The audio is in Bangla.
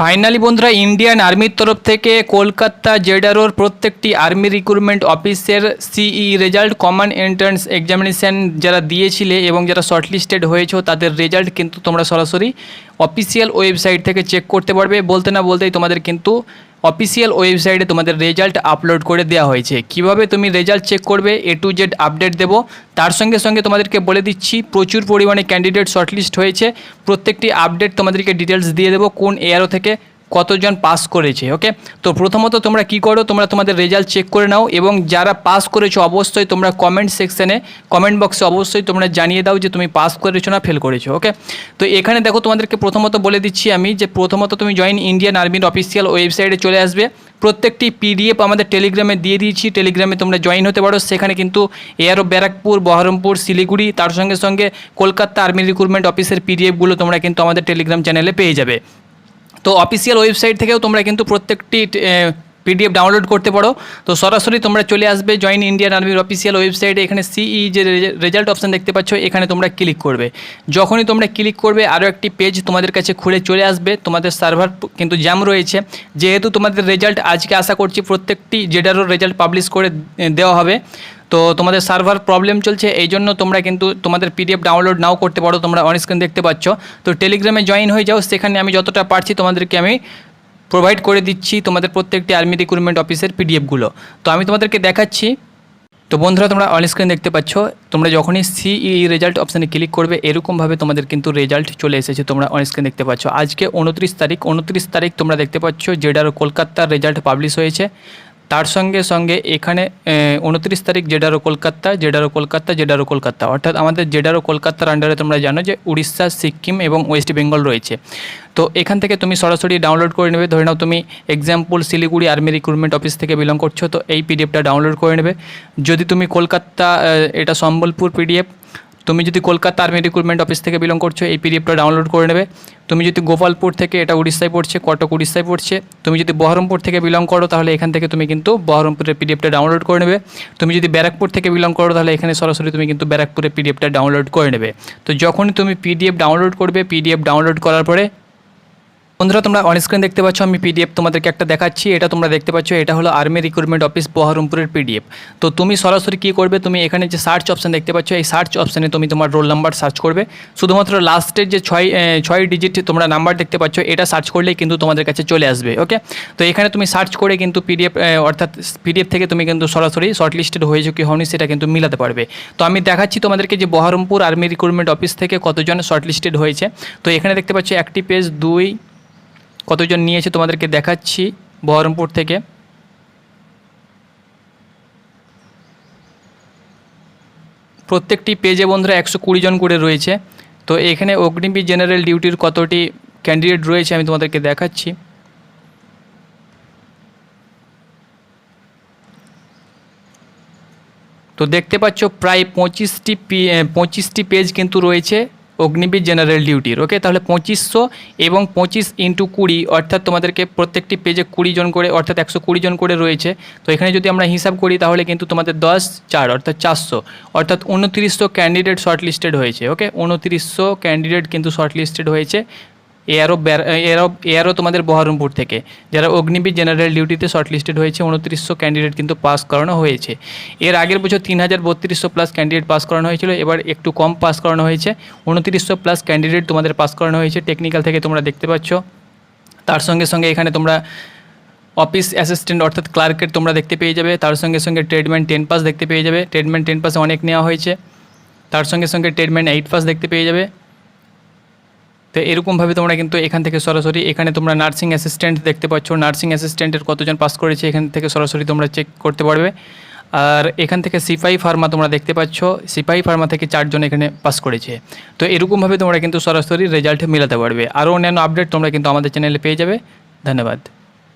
ফাইনালি বন্ধুরা, ইন্ডিয়ান আর্মির তরফ থেকে কলকাতা জেডারোর প্রত্যেকটি আর্মি রিক্রুটমেন্ট অফিসের সিই রেজাল্ট কমন এন্ট্রান্স এক্সামিনেশান যারা দিয়েছিলে এবং যারা শর্টলিস্টেড হয়েছো, তাদের রেজাল্ট কিন্তু তোমরা সরাসরি অফিসিয়াল ওয়েবসাইট থেকে চেক করতে পারবে। বলতে না বলতেই তোমাদের কিন্তু অফিসিয়াল ওয়েবসাইটে তোমাদের রেজাল্ট আপলোড করে দেওয়া হয়েছে। কীভাবে তুমি রেজাল্ট চেক করবে এ টু জেড আপডেট দেবো, তার সঙ্গে সঙ্গে তোমাদেরকে বলে দিচ্ছি, প্রচুর পরিমাণে ক্যান্ডিডেট শর্টলিস্ট হয়েছে। প্রত্যেকটি আপডেট তোমাদেরকে ডিটেলস দিয়ে দেবো, কোন এয়ারও থেকে কতজন পাস করেছে ওকে তো প্রথমত তোমরা কি করো, তোমরা তোমাদের রেজাল্ট চেক করে নাও এবং যারা পাস করেছ অবশ্যই তোমরা কমেন্ট সেকশানে কমেন্ট বক্সে অবশ্যই তোমরা জানিয়ে দাও যে তুমি পাস করেছ না ফেল করেছ ওকে তো এখানে দেখো তোমাদেরকে প্রথমত বলে দিচ্ছি আমি যে প্রথমত তুমি জয়েন ইন্ডিয়ান আর্মির অফিসিয়াল ওয়েবসাইটে চলে আসবে। প্রত্যেকটি পিডিএফ আমাদের টেলিগ্রামে দিয়ে দিয়েছি টেলিগ্রামে তোমরা জয়েন হতে পারো। সেখানে কিন্তু এয়ারো ব্যারাকপুর বহরমপুর শিলিগুড়ি তার সঙ্গে সঙ্গে কলকাতা আর্মি রিক্রুটমেন্ট অফিসের পিডিএফগুলো তোমরা কিন্তু আমাদের টেলিগ্রাম চ্যানেলে পেয়ে যাবে। তো অফিসিয়াল ওয়েবসাইট থেকেও তোমরা কিন্তু প্রত্যেকটি পিডিএফ ডাউনলোড করতে পারো। তো সরাসরি তোমরা চলে আসবে জয়েন ইন্ডিয়ান আর্মির অফিসিয়াল ওয়েবসাইটে এখানে সিই যে রেজাল্ট অপশান দেখতে পাচ্ছ, এখানে তোমরা ক্লিক করবে। যখনই তোমরা ক্লিক করবে আরও একটি পেজ তোমাদের কাছে খুলে চলে আসবে। তোমাদের সার্ভার কিন্তু জ্যাম রয়েছে। যেহেতু তোমাদের রেজাল্ট আজকে আশা করছি প্রত্যেকটি জেডারও রেজাল্ট পাবলিশ করে দেওয়া হবে। তো তোমাদের সার্ভার প্রবলেম চলছে এই জন্য তোমরা কিন্তু তোমাদের পিডিএফ ডাউনলোড নাও করতে পারো, তোমরা অন স্ক্রিন দেখতে পাচ্ছ। তো টেলিগ্রামে জয়েন হয়ে যাও, সেখানে আমি যতটা পারছি তোমাদেরকে আমি প্রোভাইড করে দিচ্ছি তোমাদের প্রত্যেকটি আর্মি রিক্রুটমেন্ট অফিসের পিডিএফগুলো তো আমি তোমাদেরকে দেখাচ্ছি। তো বন্ধুরা, তোমরা অন স্ক্রিন দেখতে পাচ্ছ, তোমরা যখনই সিই রেজাল্ট অপশানে ক্লিক করবে, এরকমভাবে তোমাদের কিন্তু রেজাল্ট চলে এসেছে, তোমরা অন স্ক্রিন দেখতে পাচ্ছ। আজকে উনত্রিশ তারিখ উনত্রিশ তারিখ তোমরা দেখতে পাচ্ছ যেটার কলকাতার রেজাল্ট পাবলিশ হয়েছে। তার সঙ্গে সঙ্গে এখানে উনত্রিশ তারিখ জেডারো কলকাতা জেডারো কলকাতা জেডারো কলকাতা। অর্থাৎ আমাদের জেডারো কলকাতার আন্ডারে তোমরা জানো যে উড়িষ্যা, সিকিম এবং ওয়েস্ট বেঙ্গল রয়েছে। তো এখান থেকে তুমি সরাসরি ডাউনলোড করে নেবে। ধরে নাও তুমি example Siliguri army recruitment office থেকে বিলং করছ, তো এই পিডিএফটা ডাউনলোড করে নেবে। যদি তুমি কলকাতা এটা সম্বলপুর পিডিএফ তুমি যদি কলকাতা আর্মি রিক্রুটমেন্ট অফিস থেকে বিলং করছ, এই পিডিএফটা ডাউনলোড করে নেবে। তুমি যদি গোপালপুর থেকে, এটা উড়িষ্যায় পড়ছে, কটক উড়িষ্যায় পড়ছে, তুমি যদি বহরমপুর থেকে বিলং করো, তাহলে এখান থেকে তুমি কিন্তু বহরমপুরের পিডিএফটা ডাউনলোড করে নেবে। তুমি যদি ব্যারাকপুর থেকে বিলং করো, তাহলে এখানে সরাসরি তুমি কিন্তু ব্যারাকপুরের পিডিএফটা ডাউনলোড করে নেবে। তো যখনই তুমি পিডিএফ ডাউনলোড করবে পিডিএফ ডাউনলোড করার পরে বন্ধুরা, তোমরা অন স্ক্রিন দেখতে পাচ্ছ আমি পিডিএফ তোমাদেরকে একটা দেখাচ্ছি। এটা তোমরা দেখতে পাচ্ছ, এটা হলো আর্মি রিক্রুটমেন্ট অফিস বহরমপুরের পিডিএফ তো তুমি সরাসরি কী করবে? তুমি এখানে যে সার্চ অপশান দেখতে পাচ্ছ, এই সার্চ অপশানে তুমি তোমার রোল নাম্বার সার্চ করবে। শুধুমাত্র লাস্টের যে ছয় ছয় ডিজিট তোমরা নাম্বার দেখতে পাচ্ছ, এটা সার্চ করলেই কিন্তু তোমাদের কাছে চলে আসবে ওকে তো এখানে তুমি সার্চ করে কিন্তু পিডিএফ অর্থাৎ পিডিএফ থেকে তুমি কিন্তু সরাসরি শর্টলিস্টেড হয়েছো কি হওনি, সেটা কিন্তু মিলাতে পারবে। তো আমি দেখাচ্ছি তোমাদেরকে যে বহরমপুর আর্মি রিক্রুটমেন্ট অফিস থেকে কতজন শর্টলিস্টেড হয়েছে। তো এখানে দেখতে পাচ্ছ, একটি পেজ দুই কতজন নিয়েছে তোমাদেরকে দেখাচ্ছি বহরমপুর থেকে? প্রত্যেকটি পেজে বন্ধুরা একশো কুড়ি জন করে রয়েছে। তো এখানে অগ্নিবীর জেনারেল ডিউটির কতটি ক্যান্ডিডেট রয়েছে আমি তোমাদেরকে দেখাচ্ছি। তো দেখতে পাচ্ছ প্রায় পঁচিশটি পি- পঁচিশটি পেজ কিন্তু রয়েছে। অগ্নিবীর জেনারেল ডিউটির ওকে তাহলে পঁচিশশো এবং পঁচিশ ইন্টু কুড়ি, অর্থাৎ তোমাদেরকে প্রত্যেকটি পেজে কুড়ি জন করে, অর্থাৎ একশো কুড়ি জন করে রয়েছে। তো এখানে যদি আমরা হিসাব করি, তাহলে কিন্তু তোমাদের দশ, চার, অর্থাৎ চারশো, অর্থাৎ উনত্রিশশো ক্যান্ডিডেট শর্টলিস্টেড হয়েছে ওকে উনত্রিশশো ক্যান্ডিডেট কিন্তু শর্টলিস্টেড হয়েছে। এয়ারও এয়ারও এয়ারও তোমাদের বহরমপুর থেকে। যারা অগ্নিবীর জেনারেল ডিউটিতে শর্টলিস্টেড হয়েছে, উনত্রিশশো ক্যান্ডিডেট কিন্তু পাস করানো হয়েছে। এর আগের বছর তিন হাজার বত্রিশশো প্লাস ক্যান্ডিডেট পাস করানো হয়েছিল, এবার একটু কম পাস করানো হয়েছে। উনত্রিশশো প্লাস ক্যান্ডিডেট তোমাদের পাস করানো হয়েছে, টেকনিক্যাল থেকে তোমরা দেখতে পাচ্ছ। তার সঙ্গে সঙ্গে এখানে তোমরা অফিস অ্যাসিস্ট্যান্ট অর্থাৎ ক্লার্কের তোমরা দেখতে পেয়ে যাবে। তার সঙ্গে সঙ্গে ট্রেডম্যান টেন পাস দেখতে পেয়ে যাবে। ট্রেডম্যান টেন পাসে অনেক নেওয়া হয়েছে। তার সঙ্গে সঙ্গে ট্রেডম্যান এইট পাস দেখতে পেয়ে যাবে। তো এরকমভাবে তোমরা কিন্তু এখান থেকে সরাসরি, এখানে তোমরা নার্সিং অ্যাসিস্ট্যান্ট দেখতে পাচ্ছ। নার্সিং অ্যাসিস্ট্যান্টের কতজন পাস করেছে এখান থেকে সরাসরি তোমরা চেক করতে পারবে। আর এখান থেকে সিপাহি ফার্মা তোমরা দেখতে পাচ্ছ সিপাহি ফার্মা থেকে চারজন এখানে পাস করেছে। তো এরকমভাবে তোমরা কিন্তু সরাসরি রেজাল্ট মেলাতে পারবে। আরও অন্যান্য আপডেট তোমরা কিন্তু আমাদের চ্যানেলে পেয়ে যাবে। ধন্যবাদ।